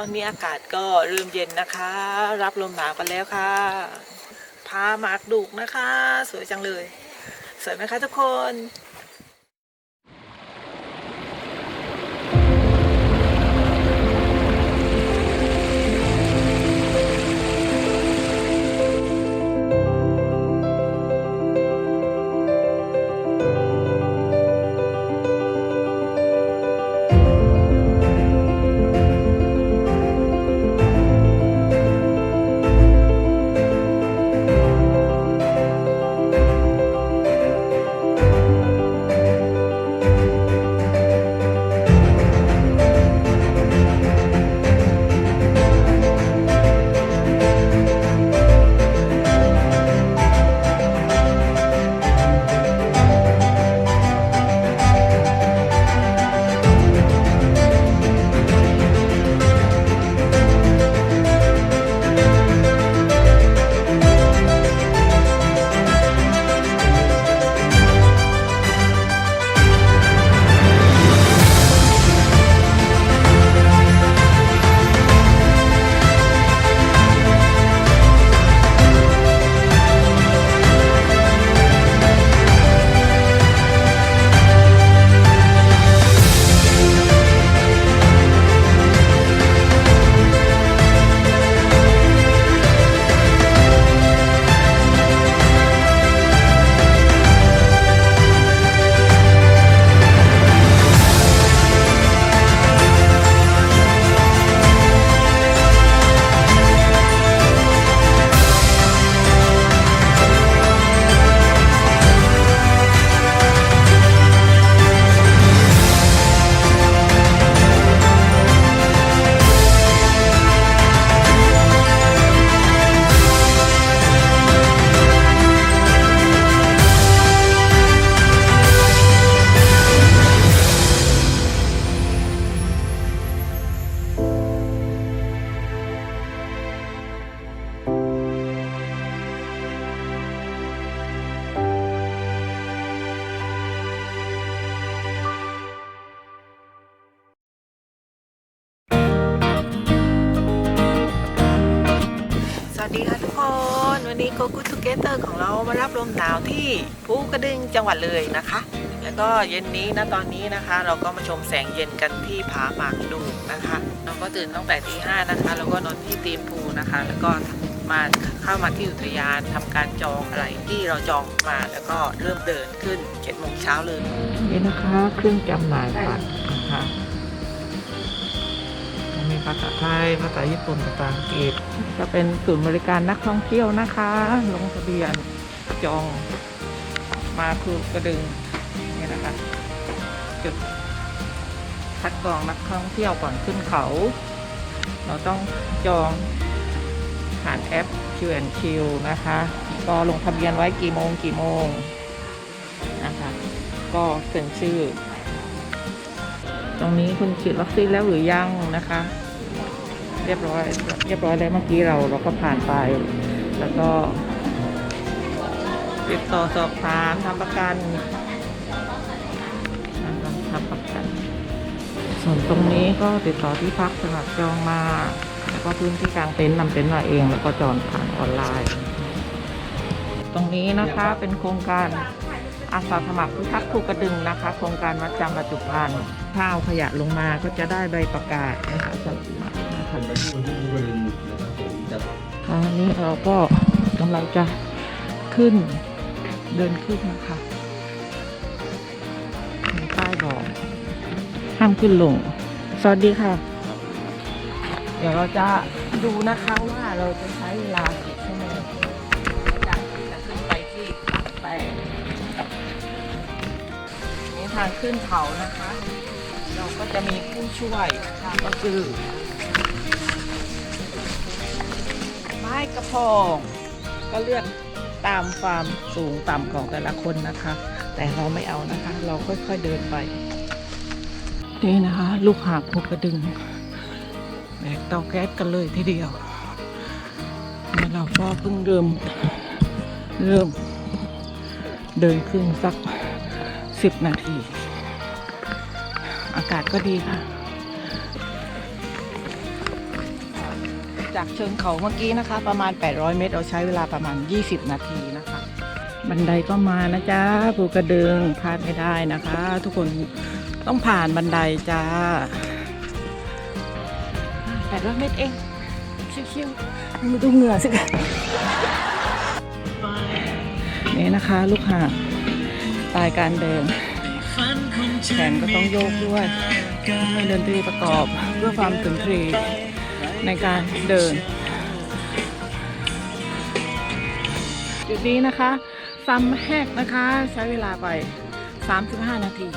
ตอนนี้อากาศก็เริ่มเย็นนะคะ รับลมหนาวกันแล้วค่ะพาหมากดุกนะคะ สวยจังเลย สวยไหมคะทุกคน กเตอร์ของเรามารับลมหนาวที่ภูกระดึงจังหวัดเลยนะคะ แล้วก็เย็นนี้นะตอนนี้นะคะ เราก็มาชมแสงเย็นกันที่ผาหมากดูนะคะ เราก็ตื่นตั้งแต่ตีห้านะคะ แล้วก็นอนที่ตีมพูนะคะ แล้วก็มาเข้ามาที่อุทยานทำการจองอะไรที่เราจองมาแล้วก็เริ่มเดินขึ้นเจ็ดโมงเช้าเลยนี่นะคะเครื่องจำหน่ายบัตรนะคะมีภาษาไทยภาษาญี่ปุ่นภาษาอังกฤษ จะเป็นศูนย์บริการนักท่องเที่ยวนะคะ ลงทะเบียนจองมาคือกระดึงนี่นะคะ จุดคัดกรองนักท่องเที่ยวก่อนขึ้นเขา เราต้องจองผ่านแอป Q&Q นะคะ ก็ลงทะเบียนไว้กี่โมงกี่โมงนะคะ ก็เซ็นชื่อ ตรงนี้คุณฉีดวัคซีนแล้วหรือยังนะคะ เรียบร้อย เรียบร้อยแล้วเมื่อกี้เราเราก็ผ่านไป แล้วก็ติดต่อสอบถามทำประกันทำประกัน ส่วนตรงนี้ก็ติดต่อที่พักสำหรับจองมา แล้วก็พื้นที่กลางเต็นท์นำเต็นท์มาเอง แล้วก็จองผ่านออนไลน์ ตรงนี้นะคะเป็นโครงการอาสาสมัครพิทักษ์ภูกระดึงนะคะ โครงการวัดจำบรรจุภัณฑ์ถ้าเอาขยะลงมาก็จะได้ใบประกาศนะคะ สมันไปที่วันที่บริเวณนะครับผมจะคราวนี้เราก็กำลังจะขึ้นเดินขึ้นนะคะมีป้ายบอกห้ามขึ้นลง สวัสดีค่ะ เดี๋ยวเราจะดูนะคะว่าเราจะใช้เวลากี่ชั่วโมงจากที่จะขึ้นไปที่ปักแปดนี่ทางขึ้นเขานะคะ เราก็จะมีผู้ช่วยก็คือ ม้กระพอง ก็เลือกตามความสูงต่ำของแต่ละคนนะคะ แต่เราไม่เอานะคะ เราค่อยๆเดินไป นี่นะคะ ลูกหากภูกระดึงแบกเตาแก๊สกันเลยทีเดียวแล้วเราก็เพิ่งเริ่มเริ่ม เดินขึ้นสักสิบนาที อากาศก็ดีค่ะ จากเชิงเขาเมื่อกี้นะคะ ประมาณ 800 เมตร เราใช้เวลาประมาณ 20 นาทีนะคะ บันไดก็มานะจ๊ะภูกระดึงพลาดไม่ได้นะคะ ทุกคนต้องผ่านบันไดจ้า800 เมตรเองชิวๆมาดูเหงื่อสิคะนี่นะคะลูกหาบสไตล์การเดินแขนก็ต้องโยกด้วยมีดนตรีประกอบเพื่อความสุนทรีย์ ในการเดิน จุดนี้นะคะซัมแฮกนะคะใช้เวลาไป 35 นาที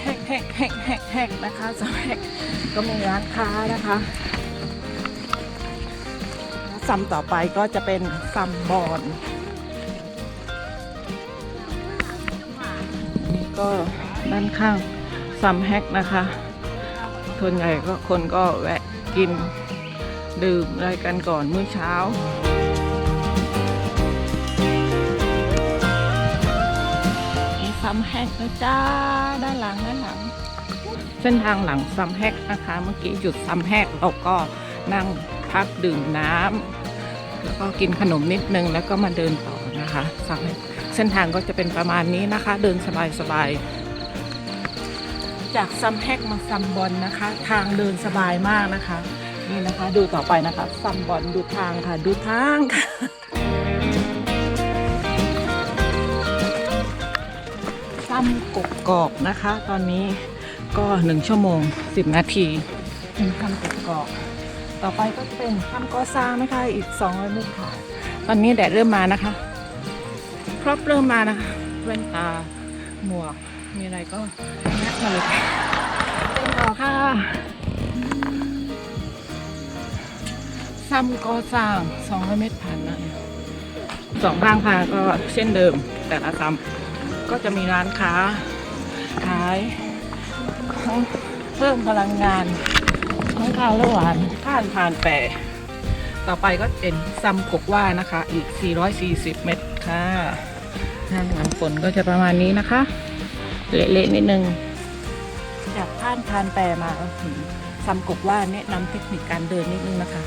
แฮกแฮกแฮกแฮกแฮกนะคะซัมแฮกก็มีร้านค้านะคะซัมต่อไปก็จะเป็นซัมบอนนี่ก็ด้านข้างซัมแฮกนะคะ ส่วนใหญ่ก็คนก็แวะกินดื่มอะไรกันก่อนมื้อเช้ามีซัมแฮกนะจ้า ด้านหลังด้านหลัง เส้นทางหลังซัมแฮกนะคะ เมื่อกี้จุดซัมแฮกเราก็นั่งพักดื่มน้ำแล้วก็กินขนมนิดนึงแล้วก็มาเดินต่อนะคะซัมแฮกเส้นทางก็จะเป็นประมาณนี้นะคะ เดินสบายๆ จากซัมแฮกมาซัมบอลนะคะ ทางเดินสบายมากนะคะ นี่นะคะดูต่อไปนะคะซัมบอลดูทางค่ะดูทางค่ะซ้ำกกกอกนะคะ ตอนนี้ก็หนึ่งชั่วโมงสิบนาทีถึงทำกกกอก ต่อไปก็จะเป็นทำกอซางนะคะอีกสองร้อยเมตรค่ะ ตอนนี้แดดเริ่มมานะคะ ครอบเริ่มมานะคะแว่นตาหมวกมีอะไรก็นัด มาเลยเป็นต่อค่ะซ้ำกอซางสองร้อยเมตรผ่านนะสองข้างทางก็เช่นเดิม แต่ละซ้ำก็จะมีร้านค้า ขายของเพิ่มพลังงานของข้าวและหวานผ่านผ่านแปะต่อไปก็เป็นซัมกกว่านะคะ อีก 440 เมตรค่ะทาหลังฝนก็จะประมาณนี้นะคะ เละๆนิดนึง จากผ่านผ่านแปรมาถึงซัมกกว่าแนะนำเทคนิคการเดินนิดนึงนะคะ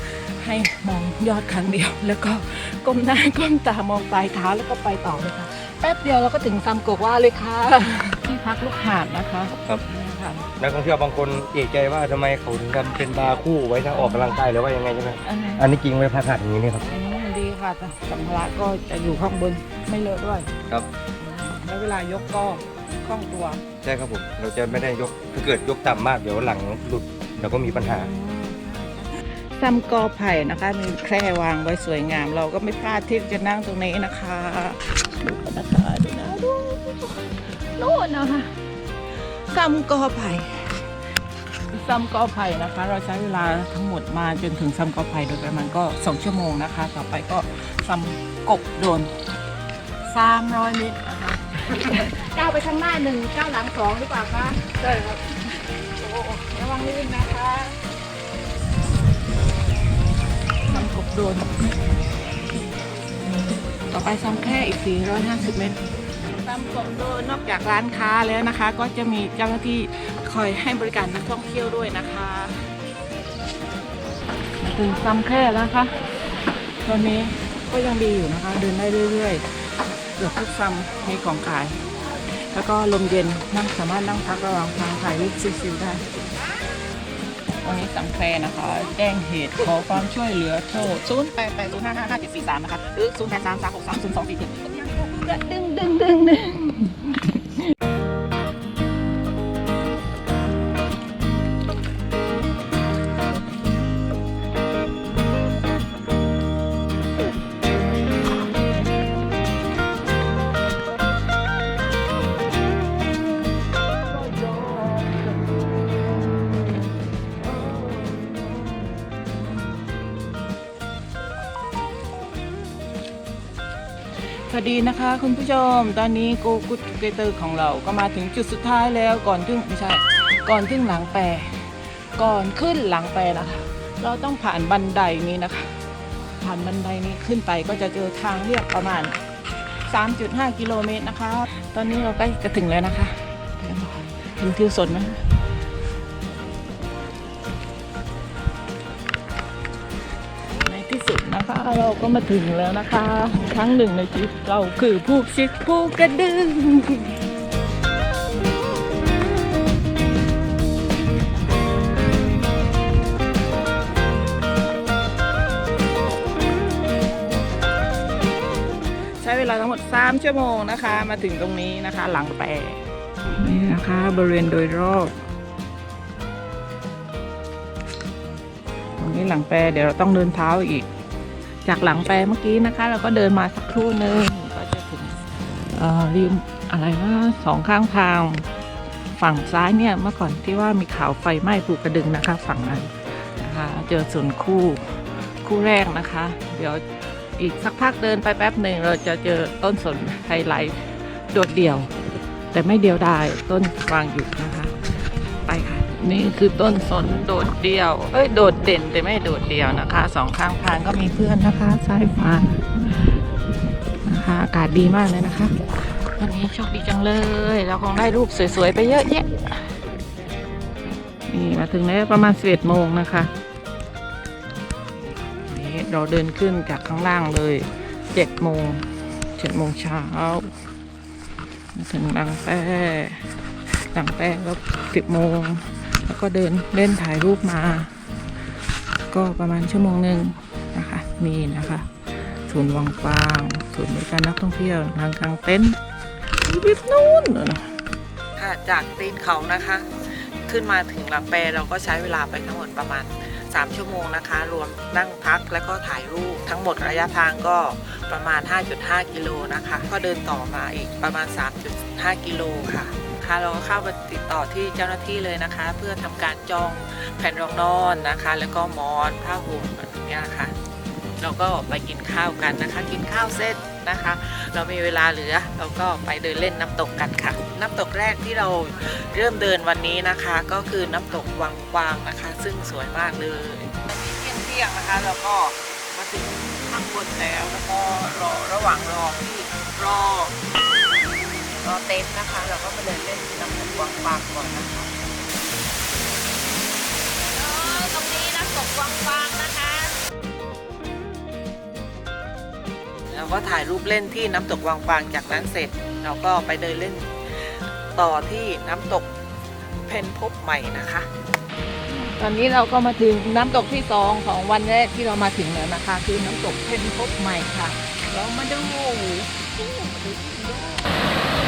ให้มองยอดครั้งเดียว แล้วก็ก้มหน้าก้มตามองปลายเท้าแล้วก็ไปต่อเลยค่ะแป๊บเดียวเราก็ถึงซัมกกว่าเลยค่ะ ที่พักลูกหาดนะคะครับนี่ค่ะนักท่องเที่ยวบางคนเอกใจว่าทำไมเขาถึงทำเป็นบาร์คู่ไว้ถ้าออกกำลังกายหรือว่ายังไงใช่ไหมอันนี้อันนี้จริงไว้พักหัดอย่างนี้นี่ครับอันนี้ดีค่ะแต่สัมภาระก็จะอยู่ข้างบนไม่เลอะด้วยครับ แล้วเวลายกก็ คล่องตัวใช่ครับผม เราจะไม่ได้ยกถ้าเกิดยกต่ำมากเดี๋ยวหลังหลุดเดี๋ยวก็มีปัญหาซัมกอไผ่นะคะ มีแคร่วางไว้สวยงาม เราก็ไม่พลาดที่จะนั่งตรงนี้นะคะดูกันนะคะดูนะดูโน่นนะคะซัมกอไผ่ซัมกอไผ่นะคะ เราใช้เวลาทั้งหมดมาจนถึงซัมกอไผ่โดยประมาณก็ 2 ชั่วโมงนะคะ ต่อไปก็ซัมกบโดน300เมตรนะคะ ก้าวไปข้างหน้าหนึ่งก้าวหลังสองหรือเปล่าคะใช่ครับโอ้ระวังลื่นนะคะทำกบโดน ต่อไปซ้ำแค่อีก 450 เมตรตามกบโดนนอกจากร้านค้าแล้วนะคะ ก็จะมีเจ้าหน้าที่คอยให้บริการนักท่องเที่ยวด้วยนะคะมาถึงซ้ำแค่แล้วนะคะตอนนี้ก็ยังดีอยู่นะคะ เดินได้เรื่อยๆเกือบทุกซ้ำมีของขาย แล้วก็ลมเย็นนั่งสามารถนั่งพักระหว่างทางถ่ายรูปชิลๆได้วันนี้สังแครนะคะ แจ้งเหตุขอความช่วยเหลือโทร0 8 8 0 5 5 5 7 4 3 นะคะ หรือ 0 8 3 3 6 3 0 2 4 7ดึงดึงดึงดึง สวัสดีนะคะคุณผู้ชม ตอนนี้โกกุ t เกเตอร์ของเราก็มาถึงจุดสุดท้ายแล้วก่อนถึงไม่ใช่ ก่อนถึงหลังแปรก่อนขึ้นหลังแปรนะคะ เราต้องผ่านบันไดนี้นะคะ ผ่านบันไดนี้ขึ้นไปก็จะเจอทางเรียบประมาณ 3.5 กิโลเมตรนะคะ ตอนนี้เราใกล้จะถึงแล้วนะคะเห็นทิวสนไหม นะคะ เราก็มาถึงแล้วนะคะ ครั้งหนึ่งในชีวิตเราคือผู้ชิดผู้กระดึงใช้เวลาทั้งหมด 3 ชั่วโมงนะคะ มาถึงตรงนี้นะคะ หลังแปรนี่นะคะ บริเวณโดยรอบ ตรงนี้หลังแปรเดี๋ยวเราต้องเดินเท้าอีก จากหลังแปรเมื่อกี้นะคะ เราก็เดินมาสักครู่หนึ่งก็จะถึงริมอะไรว่าสองข้างทาง ฝั่งซ้ายเนี่ยเมื่อก่อนที่ว่ามีข่าวไฟไหม้ภูกระดึงนะคะ ฝั่งนั้นนะคะ เจอส่วนคู่คู่แรกนะคะ เดี๋ยวอีกสักพักเดินไปแป๊บหนึ่งเราจะเจอต้นสนไฮไลท์โดดเดี่ยว แต่ไม่เดียวดายต้นวางอยู่นะคะ นี่คือต้นสนโดดเดี่ยว เอ้ยโดดเด่นแต่ไม่โดดเดี่ยวนะคะ สองข้างทางก็มีเพื่อนนะคะซ้ายขวานะคะ อากาศดีมากเลยนะคะ วันนี้โชคดีจังเลย เราคงได้รูปสวยๆ ไปเยอะแยะ นี่มาถึงแล้วประมาณ11โมงนะคะนี่เราเดินขึ้นจากข้างล่างเลย7โมง7โมงเช้ามาถึงบางแปรบางแปรก็10โมง แล้วก็เดินเล่นถ่ายรูปมา ก็ประมาณชั่วโมงหนึ่งนะคะนี่นะคะศูนย์วังฟางศูนย์บริการนักท่องเที่ยวทางกลางเต็นท์วิบนู้นค่ะจากตีนเขานะคะ ขึ้นมาถึงลำแปรเราก็ใช้เวลาไปทั้งหมดประมาณ 3 ชั่วโมงนะคะ รวมนั่งพักแล้วก็ถ่ายรูปทั้งหมดระยะทางก็ประมาณ 5.5 กิโลนะคะ ก็เดินต่อมาอีกประมาณ 3.5 กิโลค่ะ คะ เราก็เข้าไปติดต่อที่เจ้าหน้าที่เลยนะคะ เพื่อทำการจองแผ่นรองนอนนะคะ แล้วก็หมอนผ้าห่มแบบนี้นะคะเราก็ไปกินข้าวกันนะคะ กินข้าวเสร็จนะคะ เรามีเวลาเหลือ เราก็ไปเดินเล่นน้ำตกกันค่ะ น้ำตกแรกที่เราเริ่มเดินวันนี้นะคะ ก็คือน้ำตกวังกวางนะคะ ซึ่งสวยมากเลยเที่ยงเที่ยงนะคะแล้วก็มาถึงข้างบนแล้วแล้วก็รอระหว่างรอที่รอ รอเต็นท์นะคะ เราก็มาเดินเล่นน้ำตกวังกวางก่อนนะคะตรงนี้น้ำตกวังฟางนะคะแล้วก็ถ่ายรูปเล่นที่น้ำตกวังฟางจากนั้นเสร็จ เราก็ไปเดินเล่นต่อที่น้ำตกเพนพบใหม่นะคะ ตอนนี้เราก็มาถึงน้ำตกที่สองของวันแรกที่เรามาถึงแล้วนะคะ คือน้ำตกเพนพบใหม่ค่ะ เรามาดู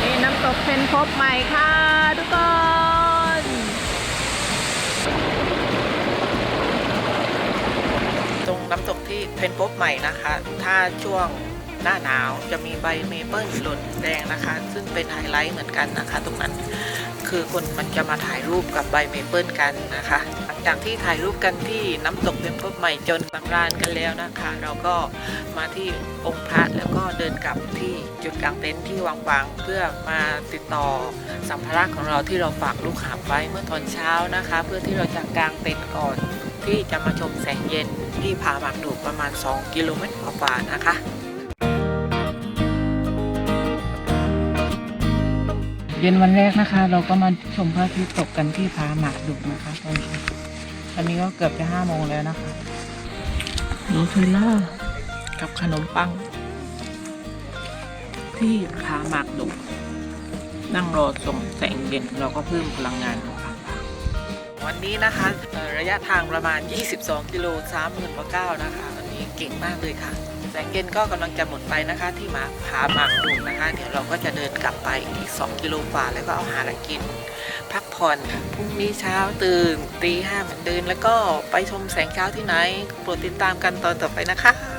นี่น้ำตกเพนพบใหม่ค่ะทุกคนตรงน้ำตกที่เพนพบใหม่นะคะ ถ้าช่วงหน้าหนาวจะมีใบเมเปิลหล่นแดงนะคะ ซึ่งเป็นไฮไลท์เหมือนกันนะคะ ตรงนั้น คือคนมันจะมาถ่ายรูปกับใบเมเปิลกันนะคะหลังจากที่ถ่ายรูปกันที่น้ำตกเพนพบใหม่จนสำราญกันแล้วนะคะ เราก็มาที่องค์พระแล้วก็เดินกลับที่จุดกลางเต็นท์ที่วังวางเพื่อมาติดต่อสัมภาระของเราที่เราฝากลูกหาบไว้เมื่อตอนเช้านะคะ เพื่อที่เราจะกลางเต็นท์ก่อนที่จะมาชมแสงเย็นที่ผาหมากดูประมาณ 2 กิโลเมตรกว่าๆนะคะ เย็นวันแรกนะคะ เราก็มาชมพระอาทิตย์ตกกันที่ผาหมากดุกนะคะตอนนี้ตอนนี้ก็เกือบจะห้าโมงแล้วนะคะนูเทลล่ากับขนมปัง ที่ผาหมากดุกนั่งรอชมแสงเย็นเราก็เพิ่มพลังงานของผาหมากวันนี้นะคะเอ่อระยะทางประมาณ 22 กิโล30,000กว่าก้าวนะคะวันนี้เก่งมากเลยค่ะ แสงเย็นก็กำลังจะหมดไปนะคะที่มาผาหมากดูนนะคะ เดี๋ยวเราก็จะเดินกลับไปอีก 2 กิโลกว่าแล้วก็เอาอาหารกิน พักผ่อนพรุ่งนี้เช้าตื่นตีห้าเหมือนเดิมแล้วก็ไปชมแสงเช้าที่ไหนโปรดติดตามกันตอนต่อไปนะคะ